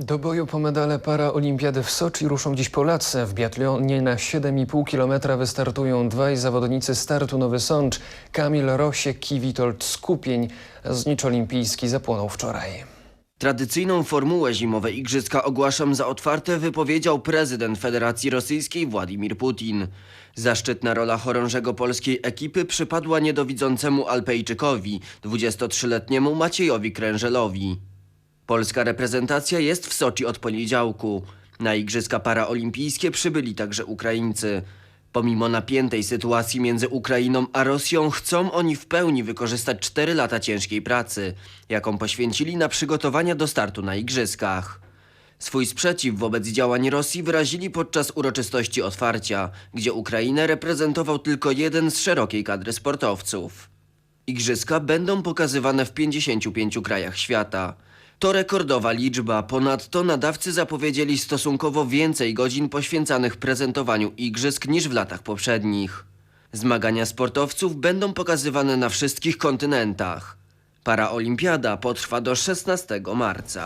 Do boju po medale paraolimpiady w Soczi ruszą dziś Polacy. W biatlonie na 7,5 km wystartują dwaj zawodnicy startu Nowy Sącz. Kamil Rosiek i Witold Skupień. Znicz olimpijski zapłonął wczoraj. Tradycyjną formułę zimowe igrzyska ogłaszam za otwarte, wypowiedział prezydent Federacji Rosyjskiej Władimir Putin. Zaszczytna rola chorążego polskiej ekipy przypadła niedowidzącemu Alpejczykowi, 23-letniemu Maciejowi Krężelowi. Polska reprezentacja jest w Soczi od poniedziałku. Na Igrzyska Paraolimpijskie przybyli także Ukraińcy. Pomimo napiętej sytuacji między Ukrainą a Rosją, chcą oni w pełni wykorzystać 4 lata ciężkiej pracy, jaką poświęcili na przygotowania do startu na Igrzyskach. Swój sprzeciw wobec działań Rosji wyrazili podczas uroczystości otwarcia, gdzie Ukrainę reprezentował tylko jeden z szerokiej kadry sportowców. Igrzyska będą pokazywane w 55 krajach świata. To rekordowa liczba, ponadto nadawcy zapowiedzieli stosunkowo więcej godzin poświęcanych prezentowaniu igrzysk niż w latach poprzednich. Zmagania sportowców będą pokazywane na wszystkich kontynentach. Paraolimpiada potrwa do 16 marca.